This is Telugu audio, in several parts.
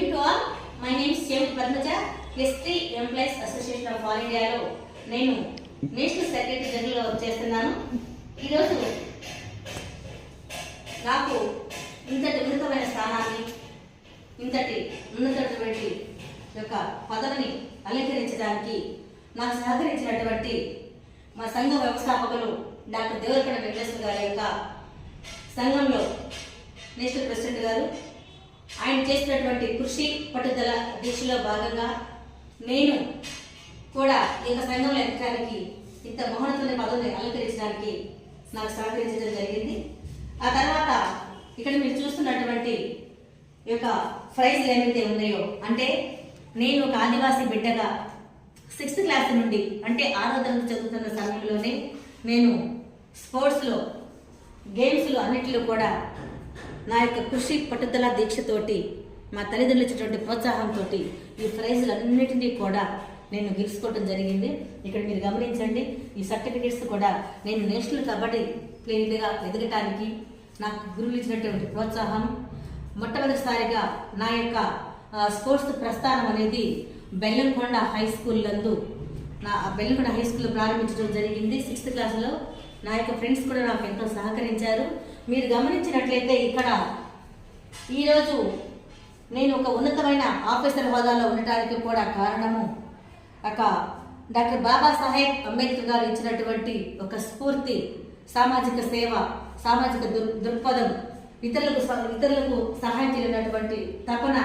Evening to all my name same Padmaja ST employees association of all ఇండియాలో నేను నేషనల్ సెక్రటరీ జనరల్గా వర్క్ చేస్తున్నాను. ఈరోజు నాకు ఇంతటి ఉన్నతమైన స్థానాన్ని ఇంతటి ఉన్నతటువంటి యొక్క పదవిని అలంకరించడానికి నాకు సహకరించినటువంటి మా సంఘ వ్యవస్థాపకులు డాక్టర్ దేవరకొండ వెంకటేశ్వర గారి యొక్క సంఘంలో నేషనల్ ప్రెసిడెంట్ గారు ఆయన చేసినటువంటి కృషి పట్టుదల దీక్షలో భాగంగా నేను కూడా ఈ యొక్క సంఘంలో ఎదగడానికి ఇంత మహోన్నతమైన పదవిని అలంకరించడానికి నాకు సహకరించడం జరిగింది. ఆ తర్వాత ఇక్కడ మీరు చూస్తున్నటువంటి ఈ యొక్క ప్రైజ్లు ఏమైతే ఉన్నాయో అంటే నేను ఒక ఆదివాసీ బిడ్డగా సిక్స్త్ క్లాస్ నుండి అంటే ఆరో తరగతి చదువుతున్న సమయంలోనే నేను స్పోర్ట్స్లో గేమ్స్లో అన్నిటిలో కూడా నా యొక్క కృషి పట్టుదల దీక్షతోటి మా తల్లిదండ్రులు ఇచ్చినటువంటి ప్రోత్సాహంతో ఈ ప్రైజులన్నిటినీ కూడా నేను గెలుచుకోవడం జరిగింది. ఇక్కడ మీరు గమనించండి ఈ సర్టిఫికేట్స్ కూడా నేను నేషనల్ కబడ్డీ ప్లేయర్గా ఎదగటానికి నాకు గురువులు ఇచ్చినటువంటి ప్రోత్సాహం. మొట్టమొదటిసారిగా నా యొక్క స్పోర్ట్స్ ప్రస్థానం అనేది బెల్లంకొండ హై స్కూల్ నందు. నా బెల్లంకొండ హై స్కూల్ ప్రారంభించడం జరిగింది. సిక్స్త్ క్లాస్లో నా యొక్క ఫ్రెండ్స్ కూడా నాకు ఎంతో సహకరించారు. మీరు గమనించినట్లయితే ఇక్కడ ఈరోజు నేను ఒక ఉన్నతమైన ఆఫీసర్ హోదాలో ఉండటానికి కూడా కారణము ఒక డాక్టర్ బాబాసాహెబ్ అంబేద్కర్ గారు ఇచ్చినటువంటి ఒక స్ఫూర్తి సామాజిక సేవ సామాజిక దుర్ దృక్పథం ఇతరులకు ఇతరులకు సహాయం చేయనటువంటి తపన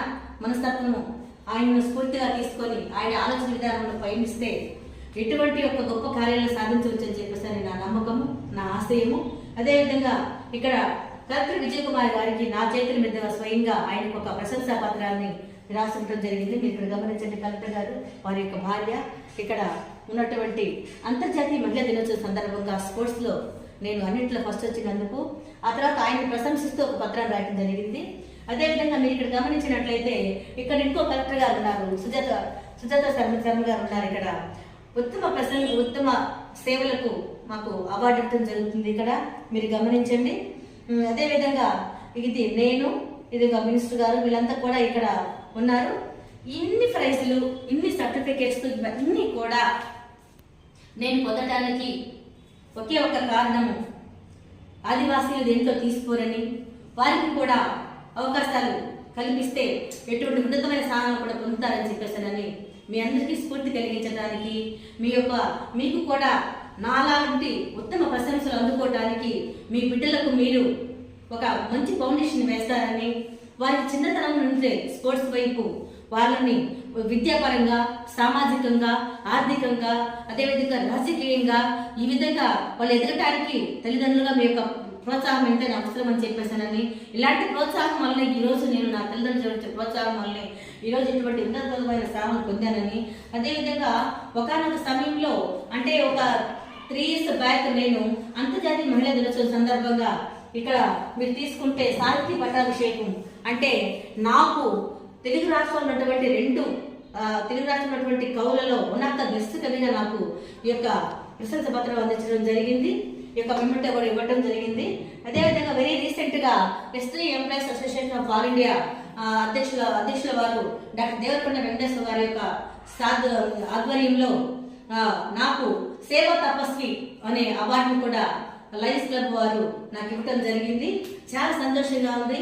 మనస్తత్వము ఆయనను స్ఫూర్తిగా తీసుకొని ఆయన ఆలోచన విధానంలో పయనిస్తే ఎటువంటి ఒక గొప్ప కార్యాలను సాధించవచ్చు అని చెప్పేసి అని నా నమ్మకము నా ఆశయము. అదేవిధంగా ఇక్కడ కలెక్టర్ విజయ్ కుమార్ గారికి నా చేతుల మీద స్వయంగా ఆయనకు ఒక ప్రశంసా పత్రాన్ని రాసించడం జరిగింది. మీరు ఇక్కడ గమనించండి కలెక్టర్ గారు వారి యొక్క భార్య. ఇక్కడ ఉన్నటువంటి అంతర్జాతీయ మహిళా దినోత్సవం సందర్భంగా స్పోర్ట్స్లో నేను అన్నింటిలో ఫస్ట్ వచ్చినందుకు ఆ తర్వాత ఆయన ప్రశంసిస్తూ ఒక పత్రాన్ని రాయడం జరిగింది. అదేవిధంగా మీరు ఇక్కడ గమనించినట్లయితే ఇక్కడ ఇంకో కలెక్టర్ గారు ఉన్నారు సుజాత సుజాత శర్మ శర్మ గారు ఉన్నారు ఇక్కడ. ఉత్తమ ప్రశ్నలకు ఉత్తమ సేవలకు మాకు అవార్డు ఇవ్వడం జరుగుతుంది ఇక్కడ. మీరు గమనించండి. అదేవిధంగా ఇది నేను ఇది ఒక మినిస్టర్ గారు వీళ్ళంతా కూడా ఇక్కడ ఉన్నారు. ఇన్ని ప్రైజులు ఇన్ని సర్టిఫికేట్స్ ఇవన్నీ కూడా నేను పొందడానికి ఒకే ఒక కారణము. ఆదివాసీలు దేంట్లో తీసుకోరని వారికి కూడా అవకాశాలు కల్పిస్తే ఎటువంటి ఉన్నతమైన స్థానాలు కూడా పొందుతారని చెప్పేసానని మీ అందరికీ స్ఫూర్తి కలిగించడానికి మీ యొక్క మీకు కూడా నాలాంటి ఉత్తమ ప్రశంసలు అందుకోవడానికి మీ బిడ్డలకు మీరు ఒక మంచి ఫౌండేషన్ వేస్తారని వారి చిన్నతనం నుండే స్పోర్ట్స్ వైపు వాళ్ళని విద్యాపరంగా సామాజికంగా ఆర్థికంగా అదేవిధంగా రాజకీయంగా ఈ విధంగా వాళ్ళు ఎదగటానికి తల్లిదండ్రులుగా మీ యొక్క ప్రోత్సాహం ఎంతైనా అవసరం అని చెప్పేసానని ఇలాంటి ప్రోత్సాహం వల్ల ఈ రోజు నేను నా తల్లిదండ్రులు ప్రోత్సాహం వల్ల ఈ ఇటువంటి ఉన్నతమైన స్థానం పొందానని. అదేవిధంగా ఒకనొక సమయంలో అంటే ఒక త్రీ ఇయర్స్ బ్యాక్ నేను అంతర్జాతీయ మహిళా దినోత్సవం సందర్భంగా ఇక్కడ మీరు తీసుకుంటే సాహిత్య పట్టాభిషేకం. అంటే నాకు తెలుగు రాష్ట్రంలో ఉన్నటువంటి రెండు తెలుగు రాష్ట్రంలో ఉన్నటువంటి కవులలో ఉన్నత బెస్ట్ కవిగా నాకు ఈ యొక్క ప్రశంస పత్రం అందించడం జరిగింది. యొక్క మెమెంటో కూడా ఇవ్వడం జరిగింది. అదేవిధంగా వెరీ రీసెంట్గా ST employees association of all India అధ్యక్షుల అధ్యక్షుల వారు డాక్టర్ దేవరకొండ వెంకటేశ్వర గారి యొక్క సాధ ఆధ్వర్యంలో నాకు సేవ తపస్వి అనే అవార్డును కూడా లయన్స్ క్లబ్ వారు నాకు ఇవ్వడం జరిగింది. చాలా సంతోషంగా ఉంది.